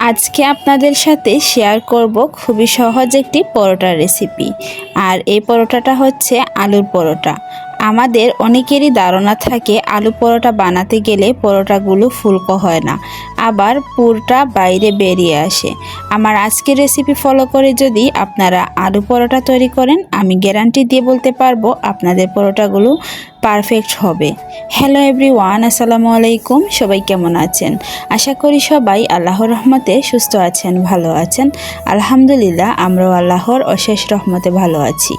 আজকে আপনাদের সাথে শেয়ার করব খুবই সহজ একটি পরোটা রেসিপি আর এই পরোটাটা হচ্ছে আলুর পরোটা। আমাদের অনেকেরই ধারণা থাকে আলু পরোটা বানাতে গেলে পরোটাগুলো ফুলকো হয় না। আবার পুরটা বাইরে বেরিয়ে আসে। আমার আজকের রেসিপি ফলো করে যদি আপনারা আলু পরোটা তৈরি করেন, আমি গ্যারান্টি দিয়ে বলতে পারব আপনাদের পরোটাগুলো পারফেক্ট হবে। হ্যালো এভরিওয়ান আসসালামু আলাইকুম, সবাই কেমন আছেন? আশা করি সবাই আল্লাহর রহমতে সুস্থ আছেন, ভালো আছেন। আলহামদুলিল্লাহ, আমরাও আল্লাহর অশেষ রহমতে ভালো আছি।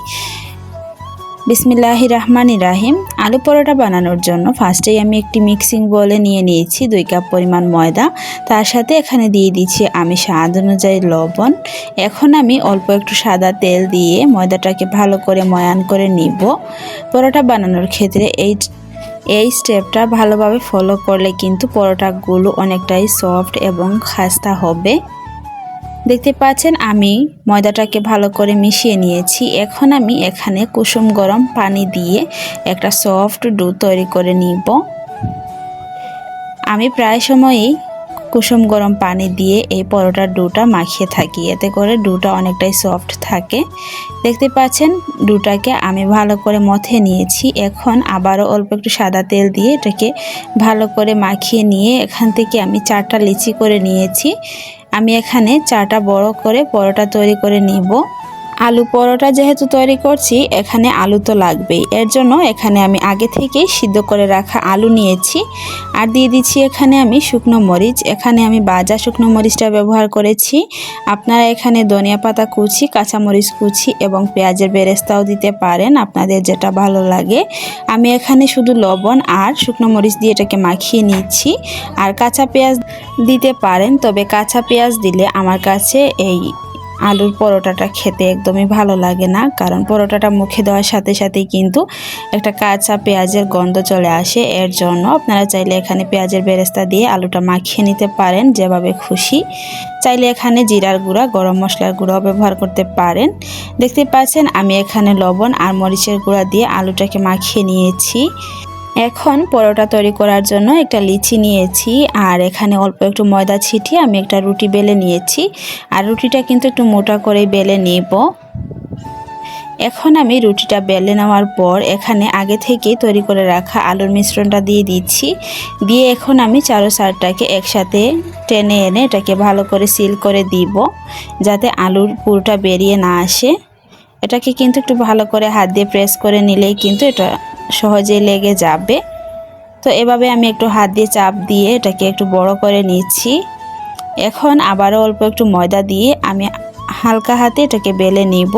বিসমিল্লাহি রহমান রাহিম। আলু পরোটা বানানোর জন্য ফার্স্টেই আমি একটি মিক্সিং বলে নিয়ে নিয়েছি দুই কাপ পরিমাণ ময়দা। তার সাথে এখানে দিয়ে দিচ্ছি আমি স্বাদ অনুযায়ী লবণ। এখন আমি অল্প একটু সাদা তেল দিয়ে ময়দাটাকে ভালো করে ময়ান করে নিব। পরোটা বানানোর ক্ষেত্রে এই এই স্টেপটা ভালোভাবে ফলো করলে কিন্তু পরোটাগুলো অনেকটাই সফট এবং খাস্তা হবে। দেখতে পাচ্ছেন, আমি ময়দাটাকে ভালো করে মিশিয়ে নিয়েছি। এখন আমি এখানে কুসুম গরম পানি দিয়ে একটা সফট ডো তৈরি করে নিব। আমি প্রায় সময়ই কুসুম গরম পানি দিয়ে এই পরোটার ডোটা মাখিয়ে থাকি। এতে করে ডোটা অনেকটাই সফট থাকে। দেখতে পাচ্ছেন, ডোটাকে আমি ভালো করে মথে নিয়েছি। এখন আবারও অল্প একটু সাদা তেল দিয়ে এটাকে ভালো করে মাখিয়ে নিয়ে এখান থেকে আমি চারটা লিচি করে নিয়েছি। আমি এখানে চাটা বড় করে পরোটা তৈরি করে নিব। আলু পরোটা যেহেতু তৈরি করছি, এখানে আলু তো লাগবেই। এর জন্য এখানে আমি আগে থেকেই সিদ্ধ করে রাখা আলু নিয়েছি। আর দিয়ে দিচ্ছি এখানে আমি শুকনো মরিচ। এখানে আমি বাজা শুকনো মরিচটা ব্যবহার করেছি। আপনারা এখানে ধনিয়া পাতা কুচি, কাঁচামরিচ কুচি এবং পেঁয়াজের বেরেস্তাও দিতে পারেন, আপনাদের যেটা ভালো লাগে। আমি এখানে শুধু লবণ আর শুকনো মরিচ দিয়ে এটাকে মাখিয়ে নিচ্ছি। আর কাঁচা পেঁয়াজ দিতে পারেন, তবে কাঁচা পেঁয়াজ দিলে আমার কাছে এই আলুর পরোটাটা খেতে একদমই ভালো লাগে না, কারণ পরোটাটা মুখে দেওয়ার সাথে সাথেই কিন্তু একটা কাঁচা পেঁয়াজের গন্ধ চলে আসে। এর জন্য আপনারা চাইলে এখানে পেঁয়াজের বেরেস্তা দিয়ে আলুটা মাখিয়ে নিতে পারেন যেভাবে খুশি। চাইলে এখানে জিরার গুঁড়া, গরম মশলার গুঁড়াও ব্যবহার করতে পারেন। দেখতে পাচ্ছেন আমি এখানে লবণ আর মরিচের গুঁড়া দিয়ে আলুটাকে মাখিয়ে নিয়েছি। এখন পরোটা তৈরি করার জন্য একটা লিচি নিয়েছি, আর এখানে অল্প একটু ময়দা ছিটিয়ে আমি একটা রুটি বেলে নিয়েছি, আর রুটিটা কিন্তু একটু মোটা করে বেলে নেব। এখন আমি রুটিটা বেলে নেওয়ার পর এখানে আগে থেকেই তৈরি করে রাখা আলুর মিশ্রণটা দিয়ে দিচ্ছি, দিয়ে এখন আমি চারো সারটাকে একসাথে টেনে এনে এটাকে ভালো করে সিল করে দিব, যাতে আলুর পুরোটা বেরিয়ে না আসে। এটাকে কিন্তু একটু ভালো করে হাত দিয়ে প্রেস করে নিলেই কিন্তু এটা সহজে লেগে যাবে। তো এভাবে আমি একটু হাত দিয়ে চাপ দিয়ে এটাকে একটু বড় করে নিচ্ছি। এখন আবারও অল্প একটু ময়দা দিয়ে আমি হালকা হাতে এটাকে বেলে নিব।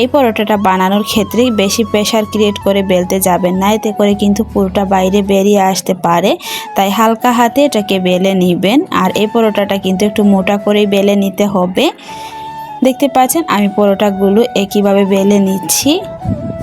এই পরোটাটা বানানোর ক্ষেত্রে বেশি প্রেশার ক্রিয়েট করে বেলতে যাবেন না, এতে করে কিন্তু পুরোটা বাইরে বেরিয়ে আসতে পারে। তাই হালকা হাতে এটাকে বেলে নিবেন আর এই পরোটাটা কিন্তু একটু মোটা করেই বেলে নিতে হবে। দেখতে পাচ্ছেন আমি পরোটাগুলো একইভাবে বেলে নিচ্ছি।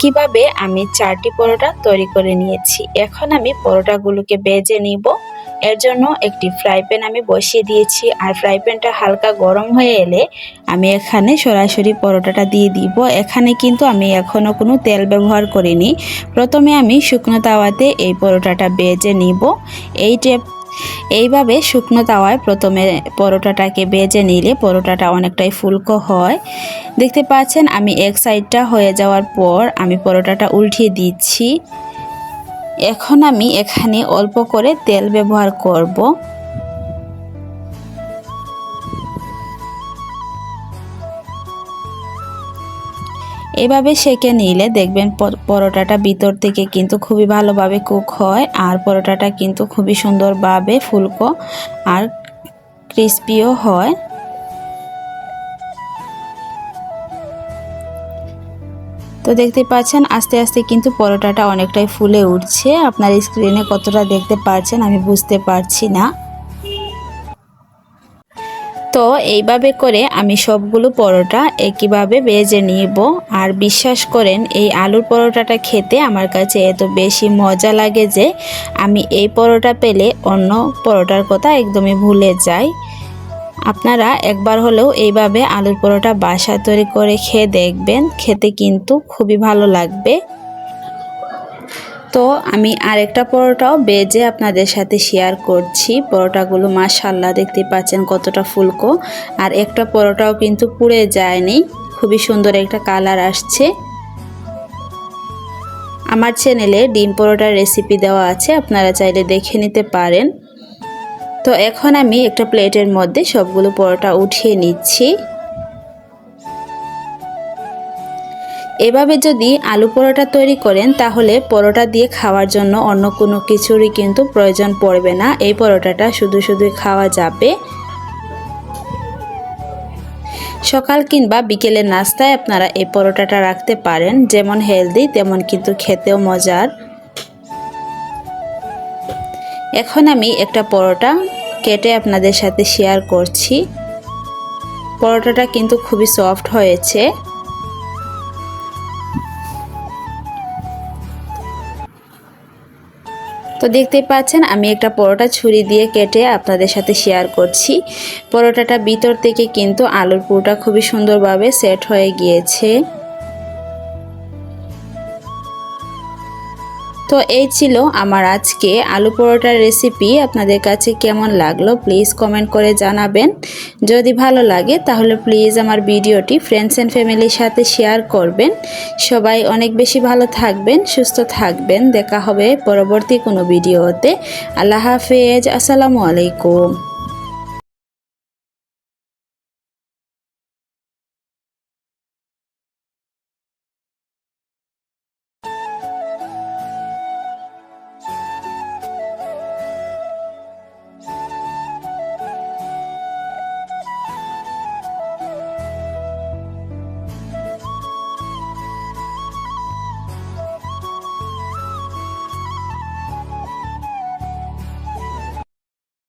কীভাবে আমি চারটি পরোটা তৈরি করে নিয়েছি? এখন আমি পরোটাগুলোকে বেজে নিব। এর জন্য একটি ফ্রাই প্যান আমি বসিয়ে দিয়েছি। আর ফ্রাই প্যানটা হালকা গরম হয়ে এলে আমি এখানে সরাসরি পরোটাটা দিয়ে দিব। এখানে কিন্তু আমি এখনও কোনো তেল ব্যবহার করিনি। প্রথমে আমি শুকনো তাওয়াতে এই পরোটাটা বেজে নিব। এই টেপ এইভাবে শুকনো তাওয়ায় প্রথমে পরোটাটাকে বেজে নিলে পরোটাটা অনেকটাই ফুলকো হয়। দেখতে পাচ্ছেন আমি এক সাইডটা হয়ে যাওয়ার পর আমি পরোটাটা উল্টিয়ে দিচ্ছি। এখন আমি এখানে অল্প করে তেল ব্যবহার করব। এভাবে সেকে নিলে দেখবেন পরোটাটা ভিতর থেকে কিন্তু খুবই ভালোভাবে কুক হয় আর পরোটাটা কিন্তু খুবই সুন্দরভাবে ফুলকো আর ক্রিস্পিও হয়। তো দেখতে পাচ্ছেন আস্তে আস্তে কিন্তু পরোটাটা অনেকটাই ফুলে উঠছে। আপনার স্ক্রিনে কতটা দেখতে পাচ্ছেন আমি বুঝতে পারছি না। তো এইভাবে করে আমি সবগুলো পরোটা একইভাবে বেজে নিব। আর বিশ্বাস করেন, এই আলুর পরোটাটা খেতে আমার কাছে এত বেশি মজা লাগে যে আমি এই পরোটা পেলে অন্য পরোটার কথা একদমই ভুলে যাই। আপনারা একবার হলেও এইভাবে আলুর পরোটা বাসা তৈরি করে খেয়ে দেখবেন। খেতে কিন্তু খুবই ভালো লাগবে। তো আমি আরেকটা পরোটাও বেজে আপনাদের সাথে শেয়ার করছি। পরোটাগুলো মাশাল্লাহ দেখতে পাচ্ছেন কতটা ফুলকো। আর একটা পরোটাও কিন্তু পুড়ে যায়নি। খুবই সুন্দর একটা কালার আসছে। আমার চ্যানেলে ডিম পরোটার রেসিপি দেওয়া আছে, আপনারা চাইলে দেখে নিতে পারেন। তো এখন আমি একটা প্লেটের মধ্যে সবগুলো পরোটা উঠিয়ে নিচ্ছি। এভাবে যদি আলু পরোটা তৈরি করেন, তাহলে পরোটা দিয়ে খাওয়ার জন্য অন্য কোনো কিছুরই কিন্তু প্রয়োজন পড়বে না। এই পরোটাটা শুধু শুধু খাওয়া যাবে। সকাল কিংবা বিকেলের নাস্তায় আপনারা এই পরোটাটা রাখতে পারেন। যেমন হেলদি, তেমন কিন্তু খেতেও মজার। এখন আমি একটা পরোটা কেটে আপনাদের সাথে শেয়ার করছি। পরোটাটা কিন্তু খুবই সফট হয়েছে। তো দেখতে পাচ্ছেন, আমি একটা পরোটা ছুরি দিয়ে কেটে আপনাদের সাথে শেয়ার করছি। পরোটাটা ভিতর থেকে কিন্তু আলুর পুরোটা খুবই সুন্দরভাবে সেট হয়ে গিয়েছে। তো এই ছিল আমার আজকে আলু পরোটার রেসিপি আপনাদের কাছে কেমন লাগল প্লিজ কমেন্ট করে জানাবেন। যদি ভালো লাগে তাহলে প্লিজ আমার ভিডিওটি ফ্রেন্ডস অ্যান্ড ফ্যামিলির সাথে শেয়ার করবেন। সবাই অনেক বেশি ভালো থাকবেন, সুস্থ থাকবেন। দেখা হবে পরবর্তী কোনো ভিডিওতে। আল্লাহ হাফেজ, আসসালামু আলাইকুম।